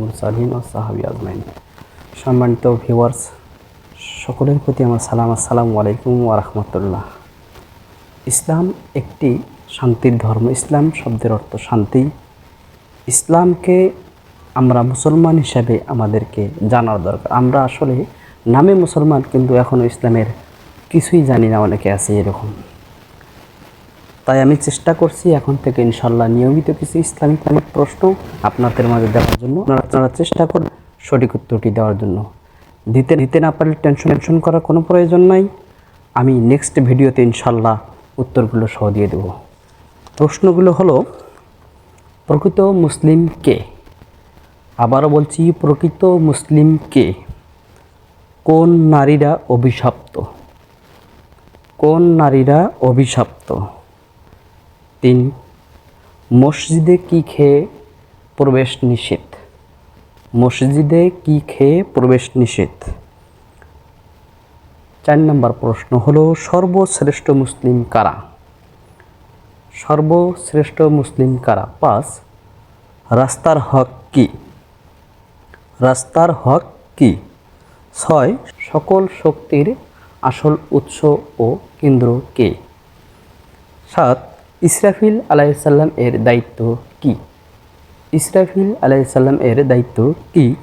মুরসালিন ও সম্মানিত ভিউয়ার্স, সকলের প্রতি আমার সালাম। আসসালামু আলাইকুম রাহমাতুল্লাহ। ইসলাম একটি শান্তির ধর্ম। ইসলাম শব্দের অর্থ শান্তি। ইসলামকে আমরা মুসলমান হিসাবে আমাদেরকে জানার দরকার। আমরা আসলে নামে মুসলমান, কিন্তু এখনও ইসলামের কিছুই জানি না। অনেকে আছে এরকম। তাই আমি চেষ্টা করছি এখন থেকে ইনশাল্লাহ নিয়মিত কিছু ইসলামিক প্রশ্ন আপনাদের মাঝে দেওয়ার জন্য। আপনারা চেষ্টা করুন সঠিক উত্তরটি দেওয়ার জন্য। দিতে দিতে না পারলে টেনশন টেনশন করার কোনো প্রয়োজন নাই। আমি নেক্সট ভিডিওতে ইনশাল্লাহ উত্তরগুলো সহ দিয়ে দেব। প্রশ্নগুলো হলো, প্রকৃত মুসলিম কে? আবারও বলছি, প্রকৃত মুসলিম কে? কোন নারীরা অভিশপ্ত? কোন নারীরা অভিশপ্ত? তিন মসজিদে কি খেয়ে প্রবেশ নিষেধ? মসজিদে কি খেয়ে প্রবেশ নিষেধ? চার নম্বর প্রশ্ন হলো, সর্বশ্রেষ্ঠ মুসলিম কারা? সর্বশ্রেষ্ঠ মুসলিম কারা? পাঁচ, রাস্তার হক কি? রাস্তার হক কি? ছয়, সকল শক্তির আসল উৎস ও কেন্দ্র কে? সাত ইসরাফিল আলাইসাল্লাম এর দায়িত্ব কি? ইসরাফিল আলাইসাল্লাম এর দায়িত্ব কি?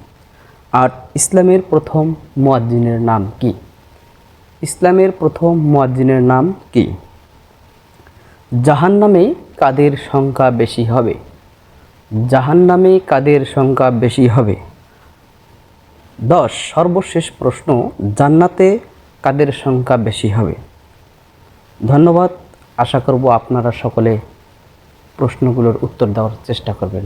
আর ইসলামের প্রথম মুয়াজ্জিনের নাম কি? ইসলামের প্রথম মুয়াজ্জিনের নাম কি? জাহান্নামে কাদের সংখ্যা বেশি হবে? জাহান্নামে কাদের সংখ্যা বেশি হবে? দশ, সর্বশেষ প্রশ্ন, জান্নাতে কাদের সংখ্যা বেশি হবে? ধন্যবাদ। আশা করব আপনারা সকলে প্রশ্নগুলোর উত্তর দেওয়ার চেষ্টা করবেন।